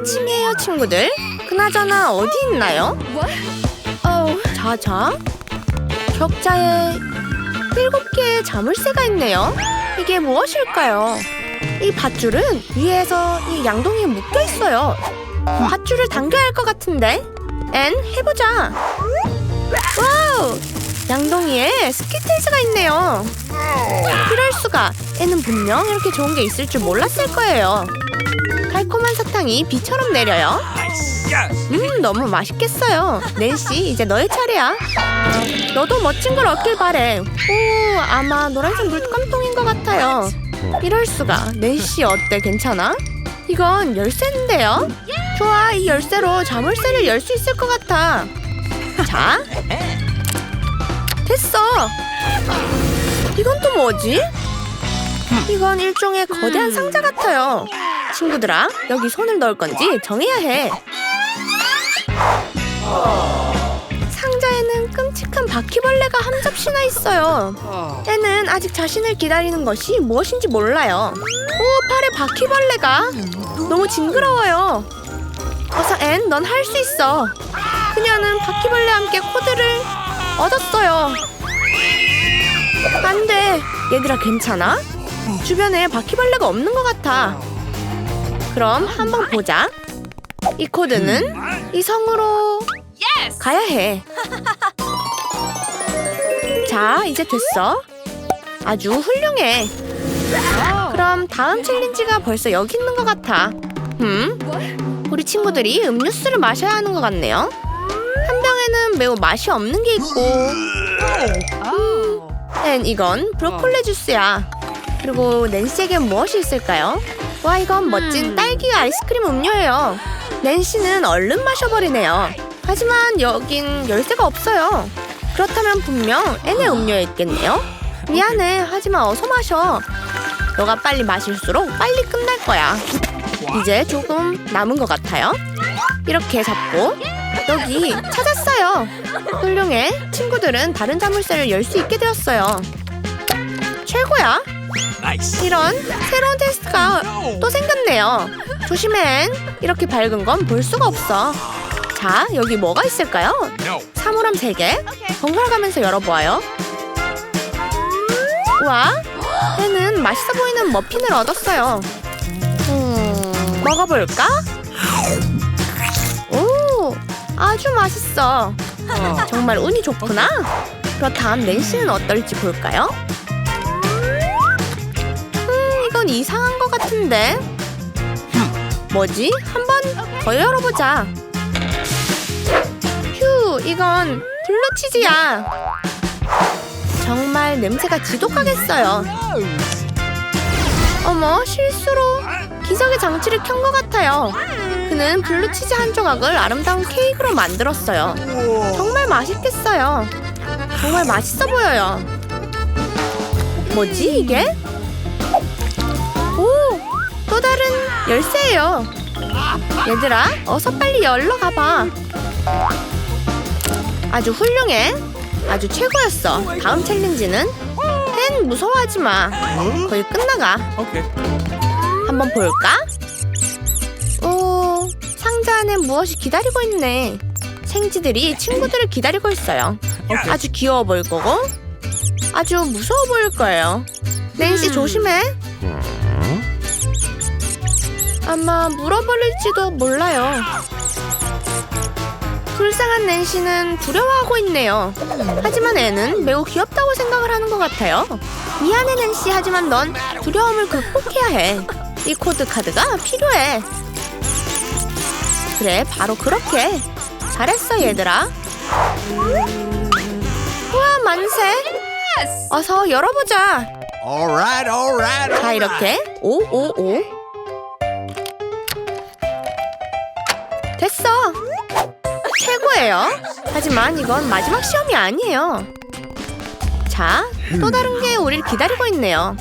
아침이에요, 친구들. 그나저나 어디 있나요? 어, 자자. 격자에 일곱 개의 자물쇠가 있네요. 이게 무엇일까요? 이 밧줄은 위에서 이 양동이에 묶여 있어요. 밧줄을 당겨야 할 것 같은데. 앤 해보자. 와우! 양동이에 스키틀즈가 있네요. 이럴 수가. 애는 분명 이렇게 좋은 게 있을 줄 몰랐을 거예요. 달콤한 사탕이 비처럼 내려요. 음, 너무 맛있겠어요. 낸시, 이제 너의 차례야. 너도 멋진 걸 얻길 바래. 오, 아마 노란색 물감통인 것 같아요. 이럴 수가. 낸시 어때? 괜찮아? 이건 열쇠인데요. 좋아, 이 열쇠로 자물쇠를 열 수 있을 것 같아. 자, 됐어. 이건 또 뭐지? 이건 일종의 거대한 상자 같아요. 친구들아, 여기 손을 넣을 건지 정해야 해. 상자에는 끔찍한 바퀴벌레가 한 접시나 있어요. 애는 아직 자신을 기다리는 것이 무엇인지 몰라요. 오, 팔에 바퀴벌레가. 너무 징그러워요. 어서 앤, 넌 할 수 있어. 그녀는 바퀴벌레와 함께 코드를 얻었어요. 안 돼. 얘들아, 괜찮아? 주변에 바퀴벌레가 없는 것 같아. 그럼 한번 보자. 이 코드는 이 성으로 가야 해. 자, 이제 됐어. 아주 훌륭해. 그럼 다음 챌린지가 벌써 여기 있는 것 같아. 음? 우리 친구들이 음료수를 마셔야 하는 것 같네요. 한 병에는 매우 맛이 없는 게 있고, 앤 이건 브로콜리 주스야. 그리고 낸시에겐 무엇이 있을까요? 와, 이건 멋진 딸기 아이스크림 음료예요. 낸시는 얼른 마셔버리네요. 하지만 여긴 열쇠가 없어요. 그렇다면 분명 앤의 음료에 있겠네요. 미안해. 하지만 어서 마셔. 너가 빨리 마실수록 빨리 끝날 거야. 이제 조금 남은 것 같아요. 이렇게 잡고 여기 찾았어요. 훌륭해. 친구들은 다른 자물쇠를 열 수 있게 되었어요. 최고야. 이런 새로운 테스트가 또 생겼네요. 조심해. 이렇게 밝은 건 볼 수가 없어. 자, 여기 뭐가 있을까요? 사물함 3개. 번갈아 가면서 열어보아요. 우와, 얘는 맛있어 보이는 머핀을 얻었어요. 음, 먹어볼까? 오, 아주 맛있어. 정말 운이 좋구나. 그렇다면 낸시는 어떨지 볼까요? 이건 이상한 것 같은데. 뭐지? 한번 더 열어보자. 휴, 이건 블루치즈야. 정말 냄새가 지독하겠어요. 어머, 실수로 기적의 장치를 켠 것 같아요. 그는 블루치즈 한 조각을 아름다운 케이크로 만들었어요. 정말 맛있겠어요. 정말 맛있어 보여요. 뭐지, 이게? 열쇠예요. 얘들아, 어서 빨리 열러 가봐. 아주 훌륭해. 아주 최고였어. 다음 챌린지는 헨 무서워하지 마. 거의 끝나가. 한번 볼까? 오, 상자 안에 무엇이 기다리고 있네. 생쥐들이 친구들을 기다리고 있어요. 아주 귀여워 보일 거고, 아주 무서워 보일 거예요. 낸시 조심해. 아마 물어버릴지도 몰라요. 불쌍한 낸시는 두려워하고 있네요. 하지만 애는 매우 귀엽다고 생각을 하는 것 같아요. 미안해 낸시 하지만 넌 두려움을 극복해야 해. 이 코드 카드가 필요해. 그래 바로 그렇게. 잘했어 얘들아. 우와 만세. 어서 열어보자. 자. 이렇게 오오오 됐어. 최고예요. 하지만 이건 마지막 시험이 아니에요. 자 또 다른 게 우릴 기다리고 있네요.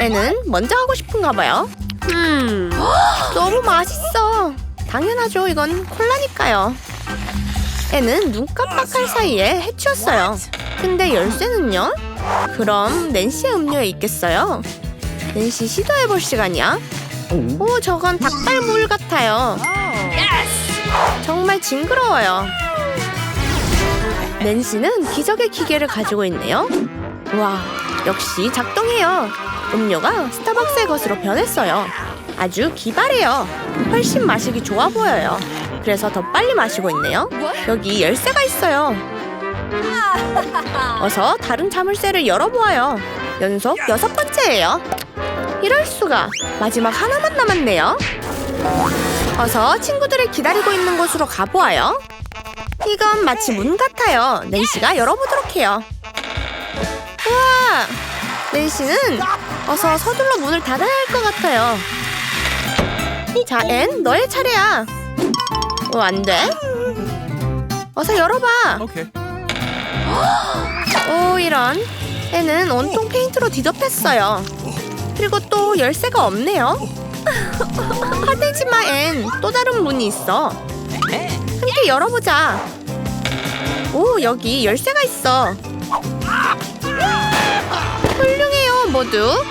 애는 먼저 하고 싶은가 봐요. 음 너무 맛있어. 당연하죠. 이건 콜라니까요. 애는 눈 깜빡할 사이에 해치웠어요. 근데 열쇠는요? 그럼 낸시의 음료에 있겠어요? 낸시 시도해볼 시간이야. 오, 저건 닭발물 같아요. 정말 징그러워요. 낸시는 기적의 기계를 가지고 있네요. 와, 역시 작동해요. 음료가 스타벅스의 것으로 변했어요. 아주 기발해요. 훨씬 마시기 좋아 보여요. 그래서 더 빨리 마시고 있네요. 여기 열쇠가 있어요. 어서 다른 자물쇠를 열어보아요. 연속 여섯 번째예요. 이럴 수가. 마지막 하나만 남았네요. 어서 친구들을 기다리고 있는 곳으로 가보아요. 이건 마치 문 같아요. 낸시가 열어보도록 해요. 우와! 낸시는 어서 서둘러 문을 닫아야 할 것 같아요. 자, 앤, 너의 차례야. 어, 안 돼? 어서 열어봐. 오, 이런. 앤은 온통 페인트로 뒤덮였어요. 그리고 또 열쇠가 없네요. 마, 앤. 또 다른 문이 있어. 함께 열어보자. 오, 여기 열쇠가 있어. 훌륭해요, 모두.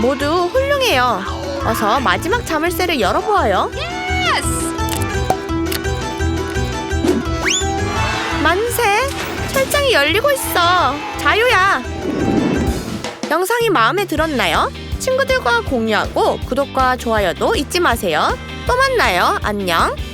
모두 훌륭해요. 어서 마지막 자물쇠를 열어보아요. 만세! 철장이 열리고 있어. 자유야. 영상이 마음에 들었나요? 친구들과 공유하고 구독과 좋아요도 잊지 마세요. 또 만나요. 안녕.